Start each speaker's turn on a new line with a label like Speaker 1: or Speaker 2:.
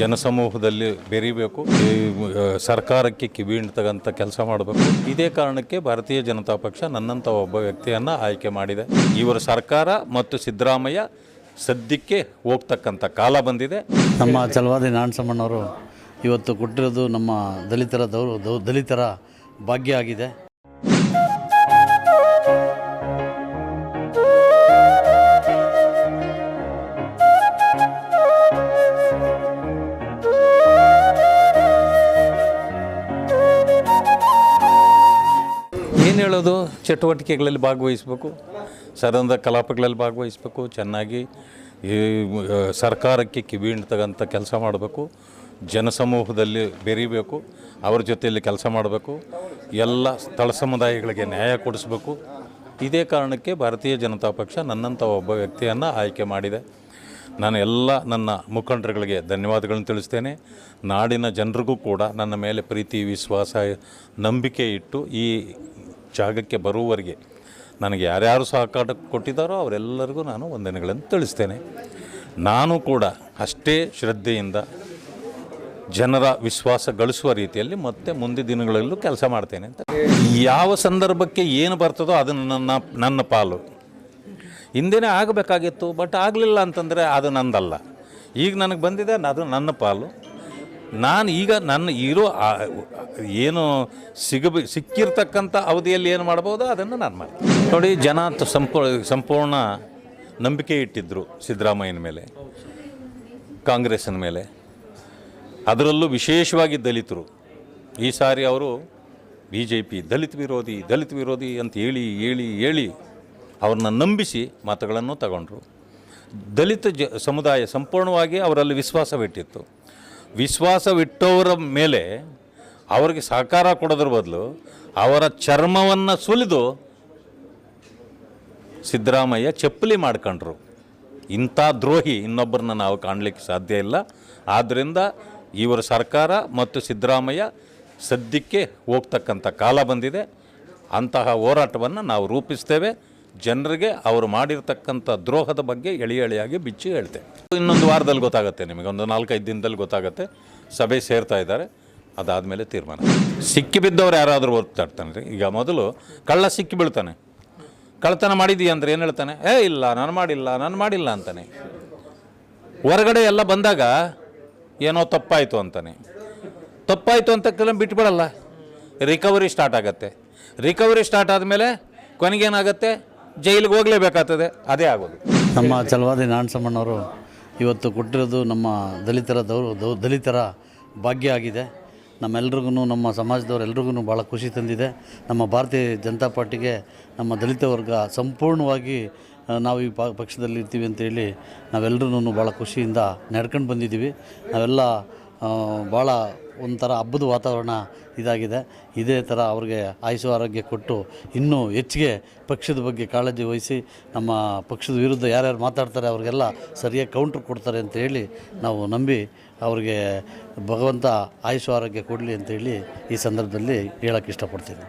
Speaker 1: ಜನಸಮೂಹದಲ್ಲಿ ಬೆರಿಬೇಕು, ಈ ಸರ್ಕಾರಕ್ಕೆ ಕಿವಿ ಹಿಂಡ್ತಕ್ಕಂಥ ಕೆಲಸ ಮಾಡಬೇಕು. ಇದೇ ಕಾರಣಕ್ಕೆ ಭಾರತೀಯ ಜನತಾ ಪಕ್ಷ ನನ್ನಂಥ ಒಬ್ಬ ವ್ಯಕ್ತಿಯನ್ನು ಆಯ್ಕೆ ಮಾಡಿದೆ. ಇವರ ಸರ್ಕಾರ ಮತ್ತು ಸಿದ್ದರಾಮಯ್ಯ ಸದ್ಯಕ್ಕೆ ಹೋಗ್ತಕ್ಕಂಥ ಕಾಲ ಬಂದಿದೆ.
Speaker 2: ನಮ್ಮ ಚಲವಾದಿ ನಾಣಸಮ್ಮಣ್ಣವರು ಇವತ್ತು ಕೊಟ್ಟಿರೋದು ನಮ್ಮ ದಲಿತರ ದೌ- ದಲಿತರ ಭಾಗ್ಯ ಆಗಿದೆ.
Speaker 1: ಹೇಳೋದು? ಚಟುವಟಿಕೆಗಳಲ್ಲಿ ಭಾಗವಹಿಸಬೇಕು. ಸದನದ ಕಲಾಪಗಳಲ್ಲಿ ಭಾಗವಹಿಸಬೇಕು. ಚೆನ್ನಾಗಿ ಈ ಸರ್ಕಾರಕ್ಕೆ ಕಿವಿ ಹಿಂಡ್ತಕ್ಕಂಥ ಕೆಲಸ ಮಾಡಬೇಕು. ಜನಸಮೂಹದಲ್ಲಿ ಬೆರೀಬೇಕು. ಅವರ ಜೊತೆಯಲ್ಲಿ ಕೆಲಸ ಮಾಡಬೇಕು. ಎಲ್ಲ ಸ್ಥಳ ಸಮುದಾಯಗಳಿಗೆ ನ್ಯಾಯ ಕೊಡಿಸ್ಬೇಕು. ಇದೇ ಕಾರಣಕ್ಕೆ ಭಾರತೀಯ ಜನತಾ ಪಕ್ಷ ನನ್ನಂಥ ಒಬ್ಬ ವ್ಯಕ್ತಿಯನ್ನು ಆಯ್ಕೆ ಮಾಡಿದೆ. ನಾನು ಎಲ್ಲ ನನ್ನ ಮುಖಂಡರುಗಳಿಗೆ ಧನ್ಯವಾದಗಳನ್ನು ತಿಳಿಸ್ತೇನೆ. ನಾಡಿನ ಜನರಿಗೂ ಕೂಡ ನನ್ನ ಮೇಲೆ ಪ್ರೀತಿ, ವಿಶ್ವಾಸ, ನಂಬಿಕೆ ಇಟ್ಟು ಈ ಜಾಗಕ್ಕೆ ಬರುವವರೆಗೆ ನನಗೆ ಯಾರ್ಯಾರು ಸಹಕಾರ ಕೊಟ್ಟಿದ್ದಾರೋ ಅವರೆಲ್ಲರಿಗೂ ನಾನು ವಂದನೆಗಳನ್ನು ತಿಳಿಸ್ತೇನೆ. ನಾನು ಕೂಡ ಅಷ್ಟೇ ಶ್ರದ್ಧೆಯಿಂದ ಜನರ ವಿಶ್ವಾಸ ಗಳಿಸುವ ರೀತಿಯಲ್ಲಿ ಮತ್ತೆ ಮುಂದೆ ದಿನಗಳಲ್ಲೂ ಕೆಲಸ ಮಾಡ್ತೇನೆ ಅಂತ. ಯಾವ ಸಂದರ್ಭಕ್ಕೆ ಏನು ಬರ್ತದೋ ಅದು ನನ್ನ ನನ್ನ ಪಾಲು. ಹಿಂದೆನೇ ಆಗಬೇಕಾಗಿತ್ತು, ಬಟ್ ಆಗಲಿಲ್ಲ ಅಂತಂದರೆ ಅದು ನಂದಲ್ಲ. ಈಗ ನನಗೆ ಬಂದಿದೆ, ಅದು ನನ್ನ ಪಾಲು. ನಾನು ಈಗ ನನ್ನ ಇರೋ ಏನು ಸಿಗಬ, ಸಿಕ್ಕಿರ್ತಕ್ಕಂಥ ಅವಧಿಯಲ್ಲಿ ಏನು ಮಾಡ್ಬೋದು ಅದನ್ನು ನಾನು ಮಾಡ್ತೀನಿ. ನೋಡಿ, ಜನ ಸಂಪೂ, ಸಂಪೂರ್ಣ ನಂಬಿಕೆ ಇಟ್ಟಿದ್ದರು ಸಿದ್ದರಾಮಯ್ಯನ ಮೇಲೆ, ಕಾಂಗ್ರೆಸ್ಸಿನ ಮೇಲೆ. ಅದರಲ್ಲೂ ವಿಶೇಷವಾಗಿ ದಲಿತರು. ಈ ಸಾರಿ ಅವರು ಬಿ ಜೆ ಪಿ ದಲಿತ ವಿರೋಧಿ ದಲಿತ ವಿರೋಧಿ ಅಂತ ಹೇಳಿ ಹೇಳಿ ಹೇಳಿ ಅವ್ರನ್ನ ನಂಬಿಸಿ ಮತಗಳನ್ನು ತಗೊಂಡ್ರು. ದಲಿತ ಜ, ಸಮುದಾಯ ಸಂಪೂರ್ಣವಾಗಿ ಅವರಲ್ಲಿ ವಿಶ್ವಾಸವಿಟ್ಟಿತ್ತು. ವಿಶ್ವಾಸವಿಟ್ಟವರ ಮೇಲೆ ಅವರಿಗೆ ಸಹಕಾರ ಕೊಡೋದ್ರ ಬದಲು ಅವರ ಚರ್ಮವನ್ನು ಸುಲಿದು ಸಿದ್ದರಾಮಯ್ಯ ಚಪ್ಪಲಿ ಮಾಡ್ಕೊಂಡ್ರು. ಇಂಥ ದ್ರೋಹಿ ಇನ್ನೊಬ್ಬರನ್ನ ನಾವು ಕಾಣಲಿಕ್ಕೆ ಸಾಧ್ಯ ಇಲ್ಲ. ಆದ್ದರಿಂದ ಇವರ ಸರ್ಕಾರ ಮತ್ತು ಸಿದ್ದರಾಮಯ್ಯ ಸದ್ಯಕ್ಕೆ ಹೋಗ್ತಕ್ಕಂಥ ಕಾಲ ಬಂದಿದೆ. ಅಂತಹ ಹೋರಾಟವನ್ನು ನಾವು ರೂಪಿಸ್ತೇವೆ. ಜನರಿಗೆ ಅವರು ಮಾಡಿರ್ತಕ್ಕಂಥ ದ್ರೋಹದ ಬಗ್ಗೆ ಎಳಿ ಎಳೆಯಾಗಿ ಬಿಚ್ಚಿ ಹೇಳ್ತೆ ಇನ್ನೊಂದು ವಾರದಲ್ಲಿ ಗೊತ್ತಾಗುತ್ತೆ ನಿಮಗೆ, ಒಂದು ನಾಲ್ಕೈದು ದಿನದಲ್ಲಿ ಗೊತ್ತಾಗುತ್ತೆ. ಸಭೆ ಸೇರ್ತಾ ಇದ್ದಾರೆ. ಅದಾದಮೇಲೆ ತೀರ್ಮಾನ. ಸಿಕ್ಕಿ ಬಿದ್ದವ್ರು ಯಾರಾದರೂ ಓದ್ತಾಡ್ತಾನೆ ರೀ ಈಗ ಮೊದಲು ಕಳ್ಳ ಸಿಕ್ಕಿ ಬೀಳ್ತಾನೆ. ಕಳ್ಳತನ ಮಾಡಿದೀಯ ಅಂದ್ರೆ ಏನು ಹೇಳ್ತಾನೆ? ಏ, ಇಲ್ಲ, ನಾನು ಮಾಡಿಲ್ಲ ನಾನು ಮಾಡಿಲ್ಲ ಅಂತಾನೆ. ಹೊರಗಡೆ ಎಲ್ಲ ಬಂದಾಗ ಏನೋ ತಪ್ಪಾಯಿತು ಅಂತಾನೆ. ತಪ್ಪಾಯಿತು ಅಂತ ಬಿಟ್ಬಿಡಲ್ಲ ರಿಕವರಿ ಸ್ಟಾರ್ಟ್ ಆಗುತ್ತೆ. ರಿಕವರಿ ಸ್ಟಾರ್ಟ್ ಆದಮೇಲೆ ಕೊನೆಗೇನಾಗತ್ತೆ? ಜೈಲಿಗೆ ಹೋಗ್ಲೇಬೇಕಾಗ್ತದೆ. ಅದೇ ಆಗೋದು.
Speaker 2: ನಮ್ಮ ಚಲವಾದಿ ನಾಣಸಮ್ಮಣ್ಣವರು ಇವತ್ತು ಕೊಟ್ಟಿರೋದು ನಮ್ಮ ದಲಿತರ ದೌ ದಲಿತರ ಭಾಗ್ಯ ಆಗಿದೆ. ನಮ್ಮೆಲ್ರಿಗೂ, ನಮ್ಮ ಸಮಾಜದವರೆಲ್ರಿಗೂ ಭಾಳ ಖುಷಿ ತಂದಿದೆ. ನಮ್ಮ ಭಾರತೀಯ ಜನತಾ ಪಾರ್ಟಿಗೆ ನಮ್ಮ ದಲಿತ ವರ್ಗ ಸಂಪೂರ್ಣವಾಗಿ ನಾವು ಈ ಪಕ್ಷದಲ್ಲಿ ಇರ್ತೀವಿ ಅಂತೇಳಿ ನಾವೆಲ್ಲರೂ ಭಾಳ ಖುಷಿಯಿಂದ ನಡ್ಕೊಂಡು ಬಂದಿದ್ದೀವಿ. ನಾವೆಲ್ಲ ಭಾಳ ಒಂಥರ ಹಬ್ಬದ ವಾತಾವರಣ ಇದಾಗಿದೆ. ಇದೇ ಥರ ಅವ್ರಿಗೆ ಆಯುಷು ಆರೋಗ್ಯ ಕೊಟ್ಟು ಇನ್ನೂ ಹೆಚ್ಚಿಗೆ ಪಕ್ಷದ ಬಗ್ಗೆ ಕಾಳಜಿ ವಹಿಸಿ ನಮ್ಮ ಪಕ್ಷದ ವಿರುದ್ಧ ಯಾರ್ಯಾರು ಮಾತಾಡ್ತಾರೆ ಅವ್ರಿಗೆಲ್ಲ ಸರಿಯಾಗಿ ಕೌಂಟ್ರ್ ಕೊಡ್ತಾರೆ ಅಂತ ಹೇಳಿ ನಾವು ನಂಬಿ ಅವ್ರಿಗೆ ಭಗವಂತ ಆಯುಷು ಆರೋಗ್ಯ ಕೊಡಲಿ ಅಂತೇಳಿ ಈ ಸಂದರ್ಭದಲ್ಲಿ ಹೇಳೋಕ್ಕೆ ಇಷ್ಟಪಡ್ತೀನಿ.